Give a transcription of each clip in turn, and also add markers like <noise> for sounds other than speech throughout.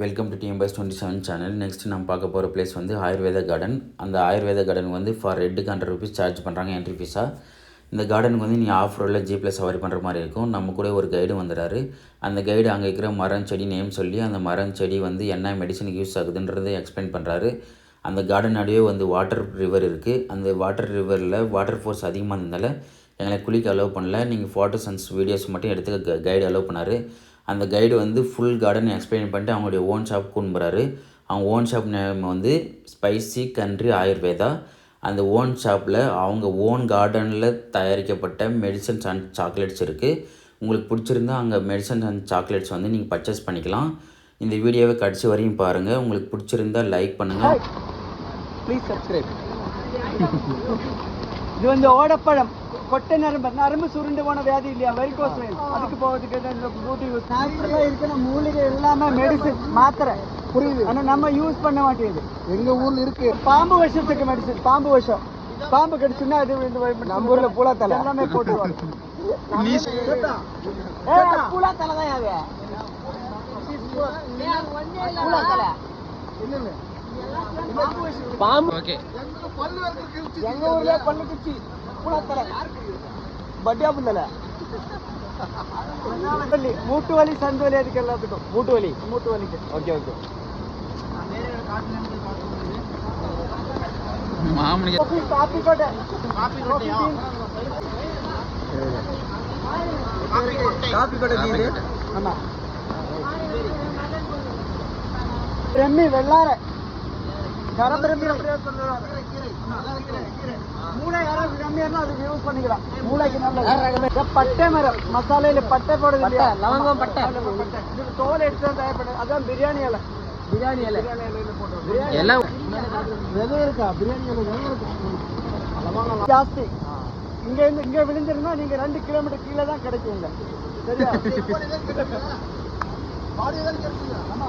Welcome to டிஎம்பஸ் twenty seven channel next நம்ம பார்க்க போகிற பிளேஸ் வந்து ஆயுர்வேத கார்டன் அந்த ஆயுர்வேத கார்டன் வந்து ஃபார் ரெட்டுக்கு ஹண்ட்ரட் ருபீஸ் சார்ஜ் பண்ணுறாங்க என்ட்ரி ஃபீஸாக இந்த கார்டனுக்கு வந்து நீங்கள் ஆஃப் ரோடில் ஜீப்பில் சவாரி பண்ணுற மாதிரி இருக்கும். நம்ம கூட ஒரு கைடு வந்துடுறாரு அந்த கைடு அங்கே இருக்கிற மரம் செடி நேம் சொல்லி அந்த மரம் செடி வந்து என்ன மெடிசனுக்கு யூஸ் ஆகுதுன்றதை எக்ஸ்பிளைன் பண்ணுறாரு அந்த கார்டன் நடுவே வந்து வாட்டர் ரிவர் இருக்குது அந்த வாட்டர் ரிவரில் வாட்டர் ஃபோர்ஸ் அதிகமாக இருந்ததால் எங்களை குளிக்க அலோவ் பண்ணல. நீங்கள் ஃபோட்டோஸ் அண்ட் வீடியோஸ் மட்டும் எடுத்துக்க கைடு அலோவ் பண்ணார். அந்த கைடு வந்து ஃபுல் கார்டன் எக்ஸ்பிளைன் பண்ணிட்டு அவங்களுடைய ஓன் ஷாப் கொண்டு போகிறாரு அவங்க ஓன் ஷாப் நேம் வந்து ஸ்பைசி கண்ட்ரி ஆயுர்வேதா. அந்த ஓன் ஷாப்பில் அவங்க ஓன் கார்டனில் தயாரிக்கப்பட்ட மெடிசன்ஸ் அண்ட் சாக்லேட்ஸ் இருக்குது உங்களுக்கு பிடிச்சிருந்தா அங்கே மெடிசன்ஸ் அண்ட் சாக்லேட்ஸ் வந்து நீங்கள் பர்ச்சேஸ் பண்ணிக்கலாம். இந்த வீடியோவை கடைசி வரையும் பாருங்கள் உங்களுக்கு பிடிச்சிருந்தா லைக் பண்ணுங்கள் ப்ளீஸ் சப்ஸ்கிரைப் இது வந்து ஓடப்பழம். கொட்டை நரம்பு நரம்பு சுருண்டு போன வியாதி இல்லையா? வெரிகோஸ் வெயின் அதுக்கு போகிறதுக்கு பூட்டி யூஸ் நேச்சுரலாக இருக்கிற மூலிகை எல்லாமே மெடிசின் மாத்திரை. புரியுது. ஆனால் நம்ம யூஸ் பண்ண மாட்டேங்குது. எங்க ஊர்ல இருக்கு. பாம்பு விஷத்துக்கு மெடிசின் பாம்பு விஷம். பாம்பு கடிச்சுன்னா அது இந்த நம்ம ஊர்ல பூலா தலை எல்லாமே போட்டுருவாங்க. பூலா தலை தான் அது. பூலா தலை பாம்பு ஓகே. எங்க ஊர்ல பல்லு குச்சி பட்டியா வலி மூட்டு வலி சந்து வலி அதுக்கு எல்லாத்துக்கும் மூட்டு வலி மூட்டு வலிக்கு ஓகே. ஓகே மாமனுக்கு காபி காபி கோட்டை காபி காபி கோட்டை. நீரு ஆமா. பிரம்மி மூளை யாராவது கம்மியா யூஸ் பண்ணிக்கலாம் மூளைக்கு நல்லது பட்டை மரம் மசாலையில பட்டை போடுறது இல்லையா லவங்கம் பட்டை. இது தோல் எடுத்து தான் தயார்படுது அதான் பிரியாணி இலை பிரியாணி இலை பிரியாணி எல்லாம் இருக்கா? பிரியாணி இலை விதை இருக்கு? ஜாஸ்தி. இங்க இருந்து இங்க விழுந்திருந்தா நீங்க ரெண்டு கிலோமீட்டர் கீழே தான் கிடைக்குங்க. சரியா? <laughs> ஆமா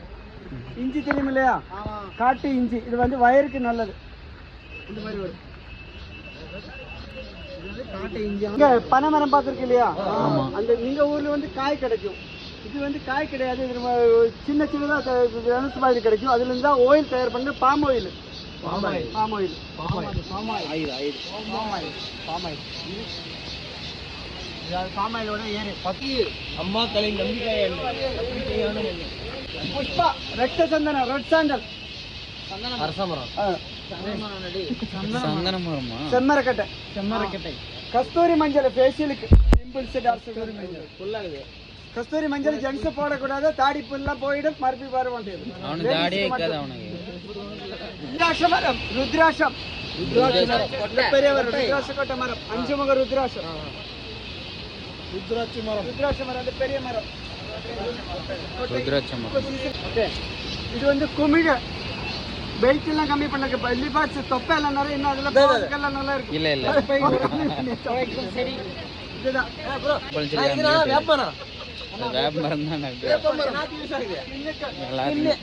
இஞ்சி தெரியும் இல்லையா காட்டு இஞ்சி. இது வந்து வயருக்கு நல்லது. இந்த மாதிரி வரும். இங்க பனைமரம் பார்த்துருக்கு இல்லையா? அந்த நீங்க ஊர்ல வந்து காய் கிடைக்கும். இது வந்து காய் கிடையாது. இது சின்ன சின்னதா க- தனுசு மாதிரி கிடைக்கும். அதுல இருந்து தான் ஆயில் தயார் பண்ண palm oil palm oil palm oil palm oil oil palm oil palm oil palm ஆயிலோட ஏறு. பத்து அம்மா கலை நம்பிக்கை புஷ்பா ரத்த சந்தனம் ரெட் சாண்டல். அரசமரம் ஆ. சந்தன மரமா? செம்மரக்கட்டை. செம்மரக்கட்டை. கஸ்தூரி மஞ்சள் ஃபேஷியலுக்கு பிம்பிள்ஸ் கஸ்தூரி மஞ்சள். கஸ்தூரி மஞ்சள் ஜென்ஸ் போடக்கூடாது தாடி புல்லாம் போயிடும் மறுபடியும் வர மாட்டேங்குது அவனுக்கு தாடியே இருக்காது அவனுக்கு. ருத்ராட்ச மரம் ருத்ராட்சம். இந்த பெரிய மரம் ருத்ராட்ச கொட்டை மரம் அஞ்சு முக ருத்ராட்சம். ருத்ராட்ச மரம். ருத்ராட்ச மரம் அந்த பெரிய மரம். இது வந்து குமிழ வெயிட் எல்லாம் கம்மி பண்ணக்கு பள்ளி பாட்ஸ் தொப்பை எல்லாம் நிறைய இன்னும் அதுல போறதுக்கெல்லாம் நல்லா இருக்கு இல்ல இல்ல இதுதான் வேப்ப மரம் தான் நல்லா இருக்கு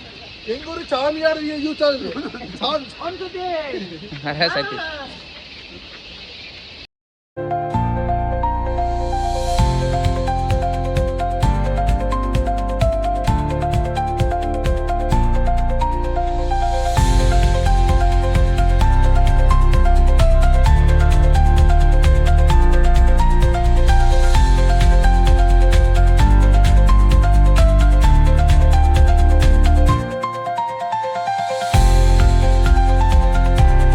எங்க ஊரு சாமியார் யூஸ் ஆகுது ஹர சக்தி